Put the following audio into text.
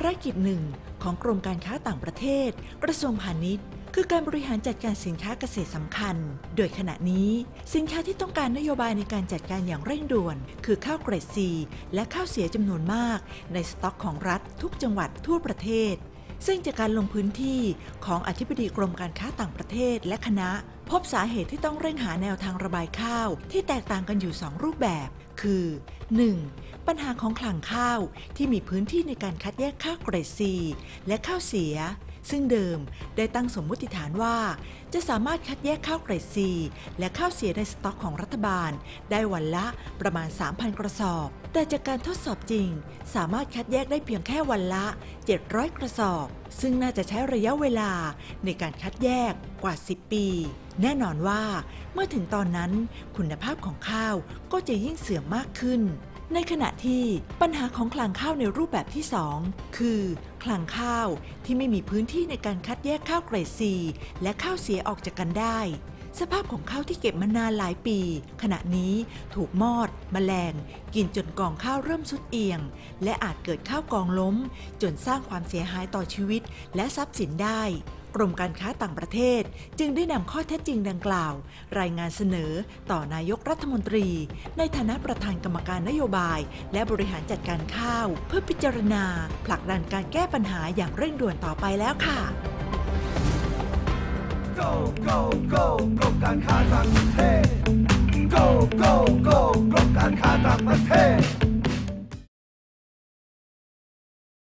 ารกิจหนึ่งของกรมการค้าต่างประเทศ กระทรวงพาณิชย์ คือการบริหารจัดการสินค้าเกษตรสำคัญ โดยขณะนี้ สินค้าที่ต้องการนโยบายในการจัดการอย่างเร่งด่วน คือข้าวเกรดซีและข้าวเสียจำนวนมาก ในสต็อกของรัฐทุกจังหวัดทั่วประเทศ ซึ่งจากการลงพื้นที่ของอธิบดีกรมการค้าต่างประเทศและคณะ พบสาเหตุที่ต้องเร่งหาแนวทางระบายข้าวที่แตกต่างกันอยู่ 2 รูปแบบ คือ 1. ปัญหาของคลังข้าวที่มีพื้นที่ในการคัดแยกข้าวเกรดซีและข้าวเสีย ซึ่งเดิมได้ตั้งสมมติฐานว่า จะสามารถคัดแยกข้าวเกรดซี และข้าวเสียในสต็อกของรัฐบาล ได้วันละประมาณ 3,000 กระสอบ แต่จากการทดสอบจริง สามารถคัดแยกได้เพียงแค่วันละ 700 กระสอบ ซึ่งน่าจะใช้ระยะเวลาในการคัดแยกกว่า 10 ปี แน่นอนว่า เมื่อถึงตอนนั้นคุณภาพของข้าวก็จะยิ่งเสื่อมมากขึ้นในขณะที่ปัญหาของคลังข้าวในรูปแบบที่ 2 คือ คลังข้าวที่ไม่มีพื้นที่ในการคัดแยกข้าวเกรดซีและข้าวเสียออกจากกันได้ สภาพของข้าวที่เก็บมานานหลายปี ขณะนี้ถูกมอดแมลง กินจนกองข้าวเริ่มสุดเอียง และอาจเกิดข้าวกองล้ม จนสร้างความเสียหายต่อชีวิตและทรัพย์สินได้ กรมการค้าต่างประเทศ จึงได้นำข้อเท็จจริงดังกล่าว รายงานเสนอต่อนายกรัฐมนตรี ในฐานะประธานกรรมการนโยบาย และบริหารจัดการข้าว เพื่อพิจารณา ผลักดันการแก้ปัญหาอย่างเร่งด่วนต่อไปแล้วค่ะ Go Go Go กรมการค้าต่างประเทศ Go Go Go กรมการค้าต่างประเทศ